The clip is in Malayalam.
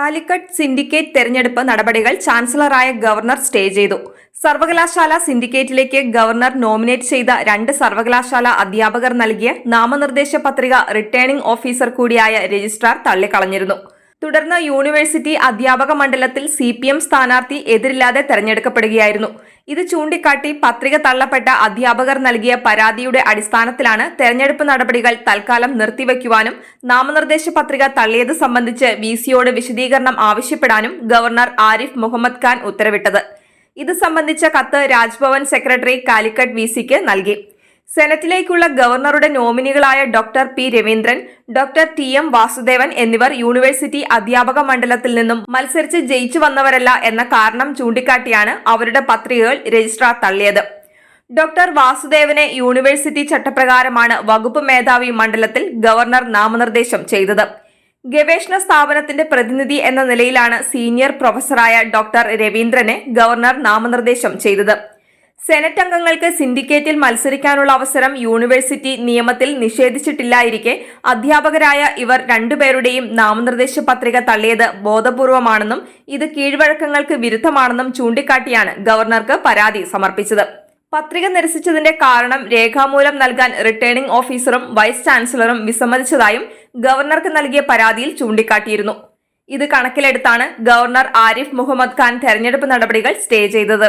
കാലിക്കറ്റ് സിൻഡിക്കേറ്റ് തെരഞ്ഞെടുപ്പ് നടപടികൾ ചാൻസലറായ ഗവർണർ സ്റ്റേ ചെയ്തു. സർവകലാശാല സിൻഡിക്കേറ്റിലേക്ക് ഗവർണർ നോമിനേറ്റ് ചെയ്ത രണ്ട് സർവകലാശാല അധ്യാപകർ നൽകിയ നാമനിർദ്ദേശ പത്രിക റിട്ടേണിംഗ് ഓഫീസർ കൂടിയായ രജിസ്ട്രാർ തള്ളിക്കളഞ്ഞിരുന്നു. തുടർന്ന് യൂണിവേഴ്സിറ്റി അധ്യാപക മണ്ഡലത്തിൽ സി പി എം സ്ഥാനാർത്ഥി എതിരില്ലാതെ തെരഞ്ഞെടുക്കപ്പെടുകയായിരുന്നു. ഇത് ചൂണ്ടിക്കാട്ടി പത്രിക തള്ളപ്പെട്ട അധ്യാപകർ നൽകിയ പരാതിയുടെ അടിസ്ഥാനത്തിലാണ് തെരഞ്ഞെടുപ്പ് നടപടികൾ തൽക്കാലം നിർത്തിവെക്കുവാനും നാമനിർദ്ദേശ പത്രിക തള്ളിയത് സംബന്ധിച്ച് വി സിയോട് വിശദീകരണം ആവശ്യപ്പെടാനും ഗവർണർ ആരിഫ് മുഹമ്മദ് ഖാൻ ഉത്തരവിട്ടത്. ഇത് സംബന്ധിച്ച കത്ത് രാജ്ഭവൻ സെക്രട്ടറി കാലിക്കറ്റ് വി സിക്ക് നൽകി. സെനറ്റിലേക്കുള്ള ഗവർണറുടെ നോമിനികളായ doctor P Raveendran doctor T M Vasudevan എന്നിവർ യൂണിവേഴ്സിറ്റി അധ്യാപക മണ്ഡലത്തിൽ നിന്നും മത്സരിച്ച് ജയിച്ചു വന്നവരല്ല എന്ന കാരണം ചൂണ്ടിക്കാട്ടിയാണ് അവരുടെ പത്രികകൾ രജിസ്ട്രാർ തള്ളിയത്. ഡോക്ടർ വാസുദേവനെ യൂണിവേഴ്സിറ്റി ചട്ടപ്രകാരമാണ് വകുപ്പ് മേധാവി മണ്ഡലത്തിൽ ഗവർണർ നാമനിർദ്ദേശം ചെയ്തത്. ഗവേഷണ സ്ഥാപനത്തിന്റെ പ്രതിനിധി എന്ന നിലയിലാണ് സീനിയർ പ്രൊഫസറായ ഡോക്ടർ രവീന്ദ്രനെ ഗവർണർ നാമനിർദ്ദേശം ചെയ്തത്. സെനറ്റ് അംഗങ്ങൾക്ക് സിൻഡിക്കേറ്റിൽ മത്സരിക്കാനുള്ള അവസരം യൂണിവേഴ്സിറ്റി നിയമത്തിൽ നിഷേധിച്ചിട്ടില്ലായിരിക്കെ അധ്യാപകരായ ഇവർ രണ്ടുപേരുടെയും നാമനിർദ്ദേശ പത്രിക തള്ളിയത് ബോധപൂർവമാണെന്നും ഇത് കീഴ്വഴക്കങ്ങൾക്ക് വിരുദ്ധമാണെന്നും ചൂണ്ടിക്കാട്ടിയാണ് ഗവർണർക്ക് പരാതി സമർപ്പിച്ചത്. പത്രിക നിരസിച്ചതിന്റെ കാരണം രേഖാമൂലം നൽകാൻ റിട്ടേണിംഗ് ഓഫീസറും വൈസ് ചാൻസലറും വിസമ്മതിച്ചതായും ഗവർണർക്ക് നൽകിയ പരാതിയിൽ ചൂണ്ടിക്കാട്ടിയിരുന്നു. ഇത് കണക്കിലെടുത്താണ് ഗവർണർ ആരിഫ് മുഹമ്മദ് ഖാൻ തെരഞ്ഞെടുപ്പ് നടപടികൾ സ്റ്റേ ചെയ്തത്.